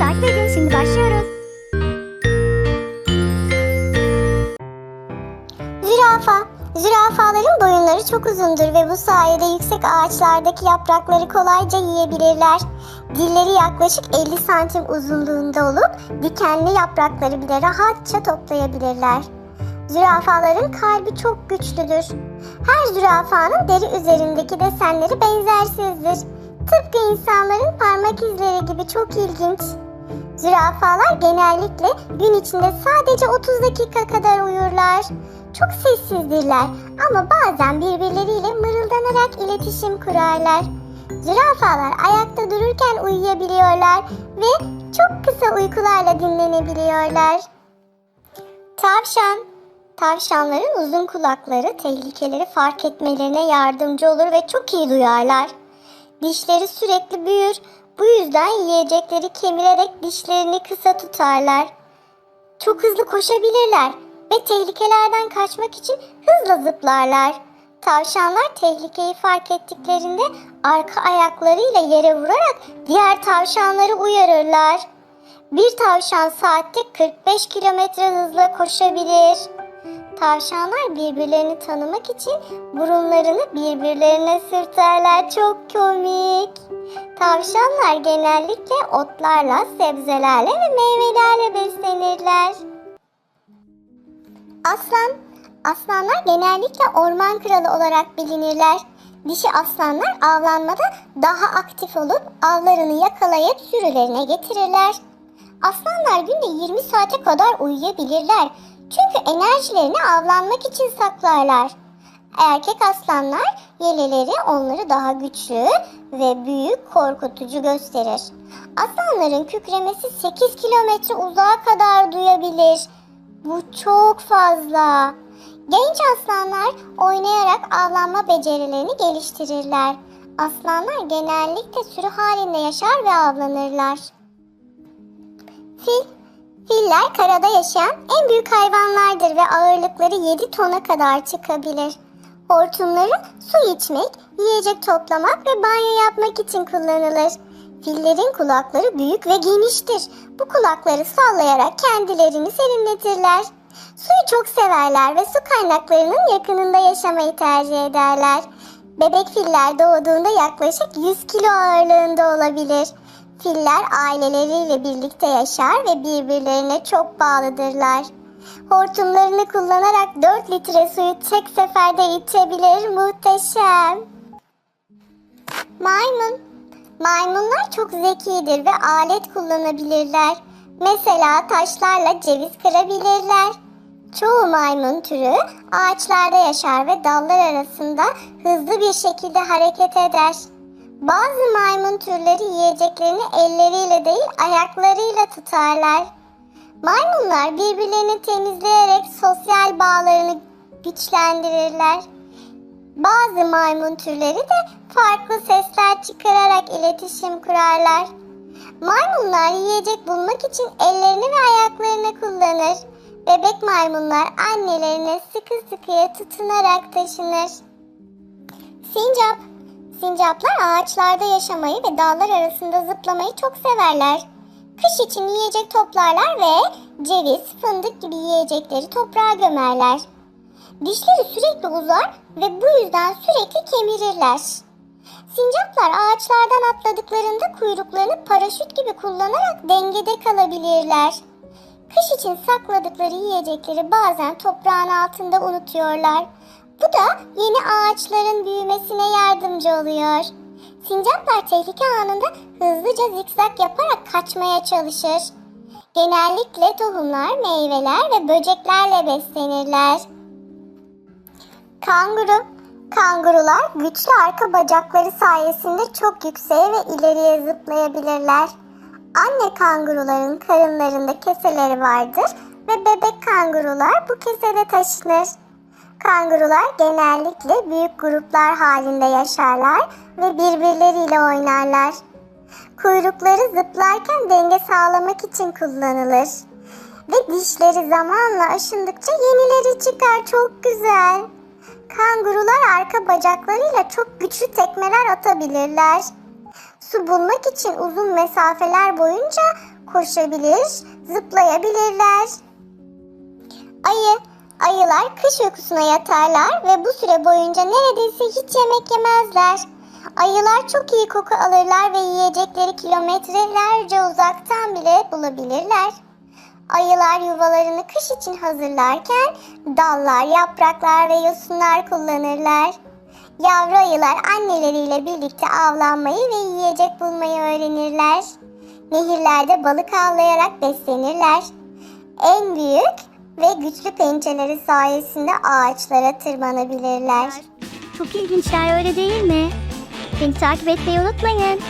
Hadi takip edin şimdi başlıyoruz. Zürafa. Zürafaların boyunları çok uzundur ve bu sayede yüksek ağaçlardaki yaprakları kolayca yiyebilirler. Dilleri yaklaşık 50 santim uzunluğunda olup dikenli yaprakları bile rahatça toplayabilirler. Zürafaların kalbi çok güçlüdür. Her zürafanın deri üzerindeki desenleri benzersizdir. Tıpkı insanların parmak izleri gibi çok ilginç. Zürafalar genellikle gün içinde sadece 30 dakika kadar uyurlar. Çok sessizdirler ama bazen birbirleriyle mırıldanarak iletişim kurarlar. Zürafalar ayakta dururken uyuyabiliyorlar ve çok kısa uykularla dinlenebiliyorlar. Tavşan Tavşanların uzun kulakları tehlikeleri fark etmelerine yardımcı olur ve çok iyi duyarlar. Dişleri sürekli büyür. Bu yüzden yiyecekleri kemirerek dişlerini kısa tutarlar. Çok hızlı koşabilirler ve tehlikelerden kaçmak için hızla zıplarlar. Tavşanlar tehlikeyi fark ettiklerinde arka ayaklarıyla yere vurarak diğer tavşanları uyarırlar. Bir tavşan saatte 45 kilometre hızla koşabilir. Tavşanlar birbirlerini tanımak için burunlarını birbirlerine sürterler. Çok komik. Tavşanlar genellikle otlarla, sebzelerle ve meyvelerle beslenirler. Aslan Aslanlar genellikle orman kralı olarak bilinirler. Dişi aslanlar avlanmada daha aktif olup avlarını yakalayıp sürülerine getirirler. Aslanlar günde 20 saate kadar uyuyabilirler. Çünkü enerjilerini avlanmak için saklarlar. Erkek aslanlar yeleleri onları daha güçlü ve büyük korkutucu gösterir. Aslanların kükremesi 8 kilometre uzağa kadar duyabilir. Bu çok fazla. Genç aslanlar oynayarak avlanma becerilerini geliştirirler. Aslanlar genellikle sürü halinde yaşar ve avlanırlar. Fil Filler karada yaşayan en büyük hayvanlardır ve ağırlıkları 7 tona kadar çıkabilir. Hortumları su içmek, yiyecek toplamak ve banyo yapmak için kullanılır. Fillerin kulakları büyük ve geniştir. Bu kulakları sallayarak kendilerini serinletirler. Suyu çok severler ve su kaynaklarının yakınında yaşamayı tercih ederler. Bebek filler doğduğunda yaklaşık 100 kilo ağırlığında olabilir. Filler aileleriyle birlikte yaşar ve birbirlerine çok bağlıdırlar. Hortumlarını kullanarak 4 litre suyu tek seferde içebilir. Muhteşem. Maymun. Maymunlar çok zekidir ve alet kullanabilirler. Mesela taşlarla ceviz kırabilirler. Çoğu maymun türü ağaçlarda yaşar ve dallar arasında hızlı bir şekilde hareket eder. Bazı maymun türleri yiyeceklerini elleriyle değil ayaklarıyla tutarlar. Maymunlar birbirlerini temizleyerek sosyal bağlarını güçlendirirler. Bazı maymun türleri de farklı sesler çıkararak iletişim kurarlar. Maymunlar yiyecek bulmak için ellerini ve ayaklarını kullanır. Bebek maymunlar annelerine sıkı sıkıya tutunarak taşınır. Sincap Sincaplar ağaçlarda yaşamayı ve dağlar arasında zıplamayı çok severler. Kış için yiyecek toplarlar ve ceviz, fındık gibi yiyecekleri toprağa gömerler. Dişleri sürekli uzar ve bu yüzden sürekli kemirirler. Sincaplar ağaçlardan atladıklarında kuyruklarını paraşüt gibi kullanarak dengede kalabilirler. Kış için sakladıkları yiyecekleri bazen toprağın altında unutuyorlar. Bu da yeni ağaçların büyümesine yardımcı oluyor. Sincaplar tehlike anında hızlıca zikzak yaparak kaçmaya çalışır. Genellikle tohumlar, meyveler ve böceklerle beslenirler. Kanguru Kangurular güçlü arka bacakları sayesinde çok yükseğe ve ileriye zıplayabilirler. Anne kanguruların karınlarında keseleri vardır ve bebek kangurular bu kesede taşınır. Kangurular genellikle büyük gruplar halinde yaşarlar ve birbirleriyle oynarlar. Kuyrukları zıplarken denge sağlamak için kullanılır. Ve dişleri zamanla aşındıkça yenileri çıkar. Çok güzel. Kangurular arka bacaklarıyla çok güçlü tekmeler atabilirler. Su bulmak için uzun mesafeler boyunca koşabilir, zıplayabilirler. Ayı, ayılar kış uykusuna yatarlar ve bu süre boyunca neredeyse hiç yemek yemezler. Ayılar çok iyi koku alırlar ve yiyecekleri kilometrelerce uzaktan bile bulabilirler. Ayılar yuvalarını kış için hazırlarken dallar, yapraklar ve yosunlar kullanırlar. Yavru ayılar anneleriyle birlikte avlanmayı ve yiyecek bulmayı öğrenirler. Nehirlerde balık avlayarak beslenirler. En büyük ve güçlü pençeleri sayesinde ağaçlara tırmanabilirler. Çok ilginçler öyle değil mi? Beni takip etmeyi unutmayın.